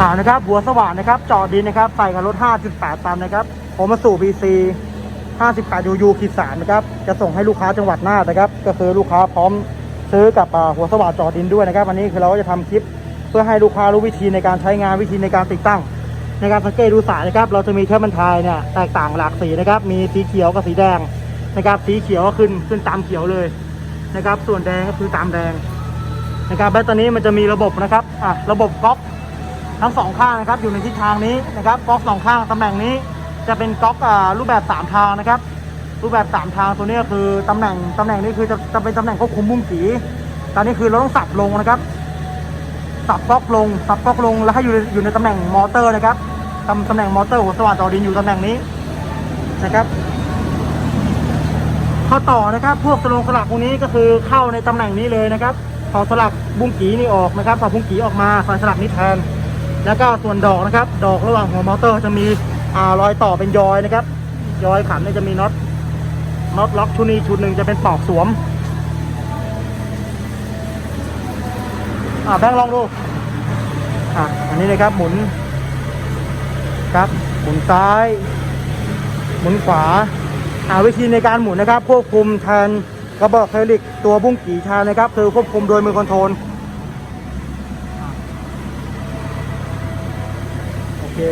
ขาวนะครับ หัวสว่านนะครับ จอดดินนะครับ ใส่กับรถ 5.8 ตันนะครับ ผมมาสู่ BC 58 UU ขีดสามนะครับ จะส่งให้ลูกค้าจังหวัดน่านนะครับ ก็คือลูกค้าพร้อมซื้อกับหัวสว่านจอดดินด้วยนะครับวันนี้คือเราก็จะทำคลิป เพื่อให้ลูกค้ารู้วิธีในการใช้งานวิธีในการติดตั้ง ในการสังเกตดูสายนะครับ เราจะมีแค่บรรทายเนี่ยแตกต่างหลากสีนะครับ มีสีเขียวกับสีแดงนะครับ สีเขียวก็ขึ้นขึ้นตามเขียวเลยนะครับ ส่วนแดงก็คือตามแดงนะครับ และตอนนี้มันจะมีระบบนะครับ อะ ระบบก๊อก ทั้งสองข้างนะครับอยู่ในทิศทางนี้นะครับก๊อกสองข้างตำแหน่งนี้จะเป็นก๊อกอ่ารูปแบบสามทางนะครับ รูปแบบสามทางตัวนี้คือตำแหน่งตำแหน่งนี้คือจะจะเป็นตำแหน่งควบคุมมุมสีตอนนี้คือเราต้องสับลงนะครับ สับก๊อกลง สับก๊อกลงแล้วให้อยู่ในอยู่ในตำแหน่งมอเตอร์นะครับตำตำแหน่งมอเตอร์หัวสว่านต่อดินอยู่ตำแหน่งนี้นะครับข้อต่อนะครับ พวกสลงสลักพวกนี้ก็คือเข้าในตำแหน่งนี้เลยนะครับถอดสลักบุ้งกีนี่ออกนะครับถอดบุ้งกีออกมาใส่สลักนี้แทน แล้วก็ส่วนดอกนะครับ ดอกระหว่างหัวมอเตอร์จะมีอรอยต่อเป็นยอยนะครับ ยอยขันเนี่ยจะมีน็อตน็อตล็อกชุดนี้ชุดหนึ่งจะเป็นปอกสวมอ่าแบงค์ลองดูอะอันนี้เลยครับหมุนครับหมุนซ้าย หมุนขวาอ่าวิธีในการหมุนนะครับควบคุมแทนกระบอกไฮดรลิกตัวบุ้งกี่แทนนะครับ คือควบคุมโดยมือคอนโทรลอะ ค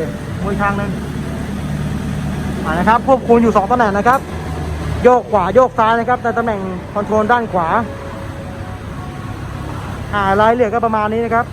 มือทางหนึ่งมานะครับควบคุมอยู่สองตำแหน่งนะครับ โยกขวาโยกซ้ายนะครับในตำแหน่งคอนโทรลด้านขวาอ่ารายละเอียดก็ประมาณนี้นะครับ